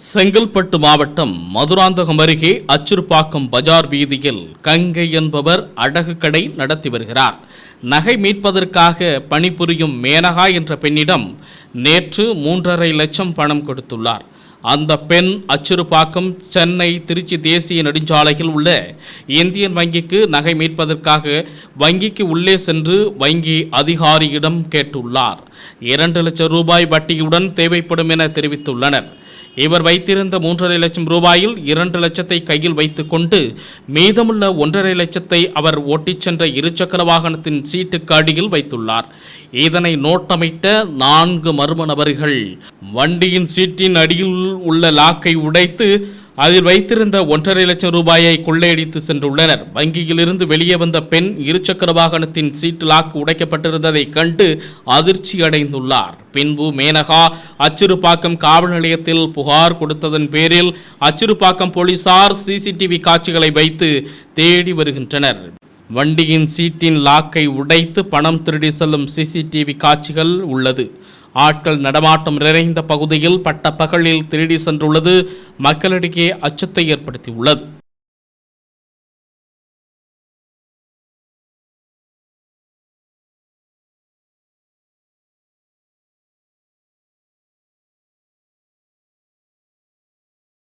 செங்கல்பட்டு மாவட்டம் மதுராந்தகம் அருகே அச்சுறுப்பாக்கம் பஜார் வீதியில் கங்கை என்பவர் அடகு கடை நடத்தி வருகிறார். நகை மீட்பதற்காக பணிபுரியும் மேனகா என்ற பெண்ணிடம் நேற்று மூன்றரை லட்சம் பணம் கொடுத்துள்ளார். அந்த பெண் அச்சிறுபாக்கம் சென்னை திருச்சி தேசிய நெடுஞ்சாலையில் உள்ள இந்தியன் வங்கிக்கு நகை மீட்பதற்காக வங்கிக்கு உள்ளே சென்று வங்கி அதிகாரியிடம் கேட்டுள்ளார். இரண்டு லட்சம் ரூபாய் வட்டியுடன் தேவைப்படும் என தெரிவித்துள்ளனர். இவர் வைத்திருந்த மூன்றரை லட்சம் ரூபாயில் இரண்டு லட்சத்தை கையில் வைத்துக்கொண்டு மீதமுள்ள ஒன்றரை லட்சத்தை அவர் ஓட்டிச் சென்ற இருசக்கர வாகனத்தின் சீட்டுக்கு அடியில் வைத்துள்ளார். இதனை நோட்டமிட்ட நான்கு மர்ம நபர்கள் வண்டியின் சீட்டின் அடியில் உள்ள லாக்கை உடைத்து அதில் வைத்திருந்த ஒன்றரை லட்சம் ரூபாயை கொள்ளையடித்து சென்றுள்ளனர். வங்கியிலிருந்து வெளியே வந்த பெண் இருசக்கர வாகனத்தின் சீட்டு லாக் உடைக்கப்பட்டிருந்ததை கண்டு அதிர்ச்சி அடைந்துள்ளார். பின்பு மேனகா அச்சிறுபாக்கம் காவல் நிலையத்தில் புகார் கொடுத்ததன் பேரில் அச்சிறுபாக்கம் போலீசார் சிசிடிவி காட்சிகளை வைத்து தேடி வருகின்றனர். வண்டியின் சீட்டின் லாக்கை உடைத்து பணம் திருடி செல்லும் சிசிடிவி காட்சிகள் உள்ளது. ஆட்கள் நடமாட்டம் நிறைந்த பகுதியில் பட்ட பகலில் திருடி சென்றுள்ளது. மக்களிடையே அச்சத்தை ஏற்படுத்தியுள்ளது.